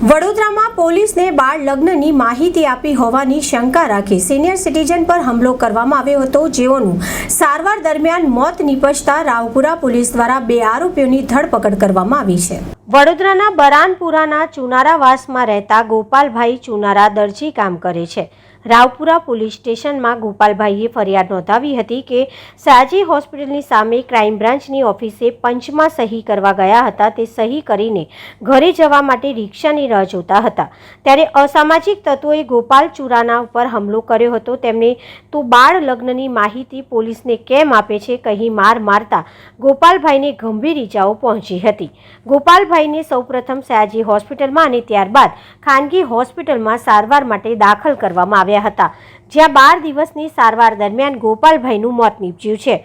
વડોદરામાં પોલીસને બાળ લગ્નની માહિતી આપી હોવાની શંકા રાખી સિનિયર સિટીઝન પર હુમલો કરવામાં આવ્યો હતો. જેઓનું સારવાર દરમિયાન મોત નીપજતા રાવપુરા પોલીસ દ્વારા બે આરોપીઓની ધરપકડ કરવામાં આવી છે. વડોદરાના બરાનપુરાના ચુનારાવાસમાં રહેતા ગોપાલભાઈ ચુનારા દરજી કામ કરે છે. રાવપુરા પોલીસ સ્ટેશનમાં ગોપાલભાઈએ ફરિયાદ નોંધાવી હતી કે સાજી હોસ્પિટલની સામે ક્રાઇમ બ્રાન્ચની ઓફિસે પંચમાં સહી કરવા ગયા હતા. તે સહી કરીને ઘરે જવા માટે રિક્ષાની રાહ જોતા હતા. ત્યારે અસામાજિક તત્વોએ ગોપાલ ચુરાના ઉપર હુમલો કર્યો હતો. તેમણે તો બાળ લગ્નની માહિતી પોલીસને કેમ આપે છે કહી માર મારતા ગોપાલભાઈને ગંભીર ઇજાઓ પહોંચી હતી. ગોપાલભાઈને સૌપ્રથમ સયાજી હોસ્પિટલમાં અને ત્યારબાદ ખાનગી હોસ્પિટલમાં સારવાર માટે દાખલ કરવામાં આવ્યા હતા. જ્યાં બાર દિવસની સારવાર દરમિયાન ગોપાલભાઈનું મોત નીપજ્યું છે.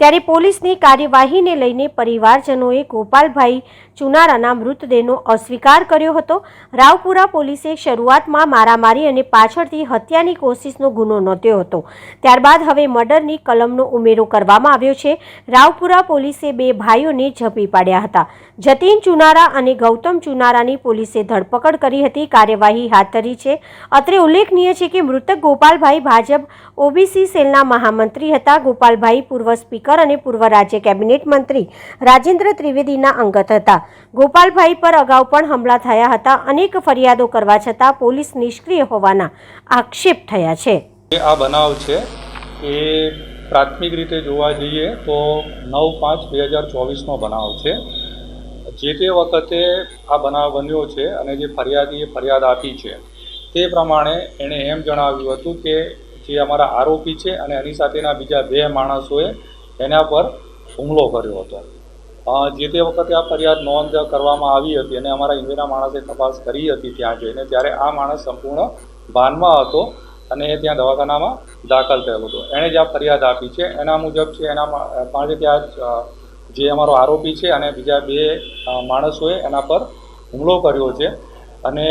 ત્યારે પોલીસની કાર્યવાહીને લઈને પરિવારજનોએ ગોપાલભાઈ ચુનારાના મૃતદેહનો અસ્વીકાર કર્યો હતો. રાવપુરા પોલીસે શરૂઆતમાં મારામારી અને પાછળથી હત્યાની કોશિશનો ગુનો નોંધ્યો હતો. ત્યારબાદ હવે મર્ડરની કલમનો ઉમેરો કરવામાં આવ્યો છે. રાવપુરા પોલીસે બે ભાઈઓને ઝડપી પાડ્યા હતા. જતીન ચુનારા અને ગૌતમ ચુનારાની પોલીસે ધરપકડ કરી હતી. કાર્યવાહી હાથ ધરી છે. અત્રે ઉલ્લેખનીય છે કે મૃતક ગોપાલભાઈ ભાજપ ઓબીસી સેલના મહામંત્રી હતા. ગોપાલભાઈ પૂર્વ સ્પીકર અને પૂર્વ રાજ્ય કેબિનેટ મંત્રી રાજેન્દ્ર ત્રિવેદીના અંગત હતા. ગોપાલભાઈ પર અગાઉ પણ હુમલા થયા હતા. અનેક ફરિયાદો કરવા છતાં પોલીસ નિષ્ક્રિય હોવાના આક્ષેપ થયા છે. આ બનાવ છે, એ પ્રાથમિક રીતે જોવા જઈએ તો નવ પાંચ બે હજાર ચોવીસનો બનાવ છે. જે તે વખતે આ બનાવ બન્યો છે અને જે ફરિયાદીએ ફરિયાદ આપી છે, તે પ્રમાણે એણે એમ જણાવ્યું હતું કે જે અમારા આરોપી છે અને એની સાથેના બીજા બે માણસોએ એના પર હુમલો કર્યો હતો. જે તે વખતે આ ફરિયાદ નોંધ કરવામાં આવી હતી અને અમારા ઇન્ડિયાના માણસે તપાસ કરી હતી ત્યાં જઈને, ત્યારે આ માણસ સંપૂર્ણ ભાનમાં હતો અને એ ત્યાં દવાખાનામાં દાખલ થયેલો હતો. એણે જે આ ફરિયાદ આપી છે. એના મુજબ છે, એના પાંચ ત્યાં જે અમારો આરોપી છે અને બીજા બે માણસોએ એના પર હુમલો કર્યો છે. અને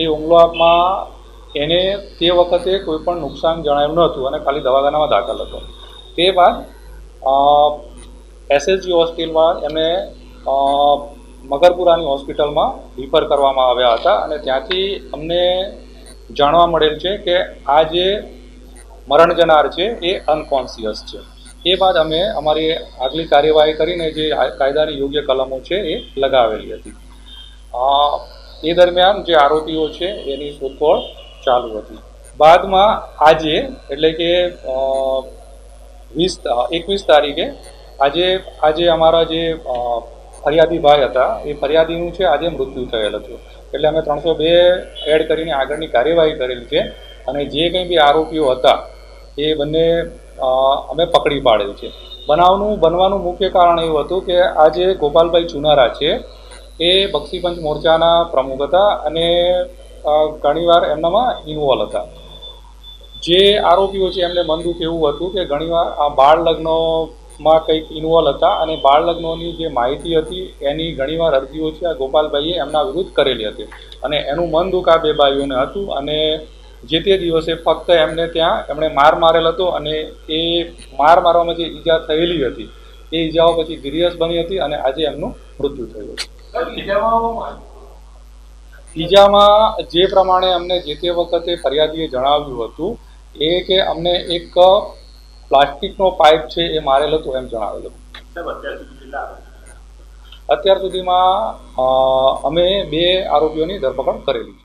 એ હુમલામાં એને તે વખતે કોઈ પણ નુકસાન જણાયું ન હતું અને ખાલી દવાખાનામાં દાખલ હતો. તે બાદ એસએસજી હોસ્પિટલમાં એમને મગરપુરાની હોસ્પિટલમાં રિફર કરવામાં આવ્યા હતા અને ત્યાંથી અમને જાણવા મળેલ છે કે આ જે મરણ જનાર છે એ અનકોન્શિયસ છે. એ બાદ અમે અમારી આગલી કાર્યવાહી કરીને જે કાયદાની યોગ્ય કલમો છે એ લગાવેલી હતી. એ દરમિયાન જે આરોપીઓ છે એની શોધખોળ ચાલુ હતી. બાદમાં આજે એટલે કે વીસ એકવીસ તારીખે આજે આજે અમારા જે ફરિયાદી ભાઈ હતા, એ ફરિયાદીનું છે, આજે મૃત્યુ થયેલ હતું. એટલે અમે ત્રણસો બે એડ કરીને આગળની કાર્યવાહી કરેલી છે અને જે કંઈ બી આરોપીઓ હતા, એ બંને અમે પકડી પાડેલ છે. બનાવનું, બનવાનું મુખ્ય કારણ એવું હતું કે આ જે ગોપાલભાઈ ચુનારા છે, એ બક્ષીપંચ મોરચાના પ્રમુખ હતા અને ઘણીવાર એમનામાં ઇન્વોલ્વ હતા. જે આરોપીઓ છે એમને મન દુઃખ એવું હતું કે ઘણીવાર આ બાળ લગ્નોમાં કંઈક ઇન્વોલ્વ હતા અને બાળ લગ્નોની જે માહિતી હતી એની ઘણીવાર અરજીઓ છે આ ગોપાલભાઈએ એમના વિરુદ્ધ કરેલી હતી. અને એનું મન દુઃખ આ બે ભાઈઓને હતું અને જે તે દિવસે ફક્ત એમને ત્યાં એમણે માર મારેલ હતો અને એ માર મારવામાં જે ઈજા થયેલી હતી એ ઈજાઓ પછી ગિરિયસ બની હતી અને આજે એમનું મૃત્યુ થયું હતું. ઈજામાં જે પ્રમાણે અમને જે તે વખતે ફરિયાદીએ જણાવ્યું હતું એ કે અમને એક પ્લાસ્ટિકનો પાઇપ છે એ મારેલ હતો એમ જણાવેલું. અત્યાર સુધીમાં અમે બે આરોપીઓની ધરપકડ કરેલી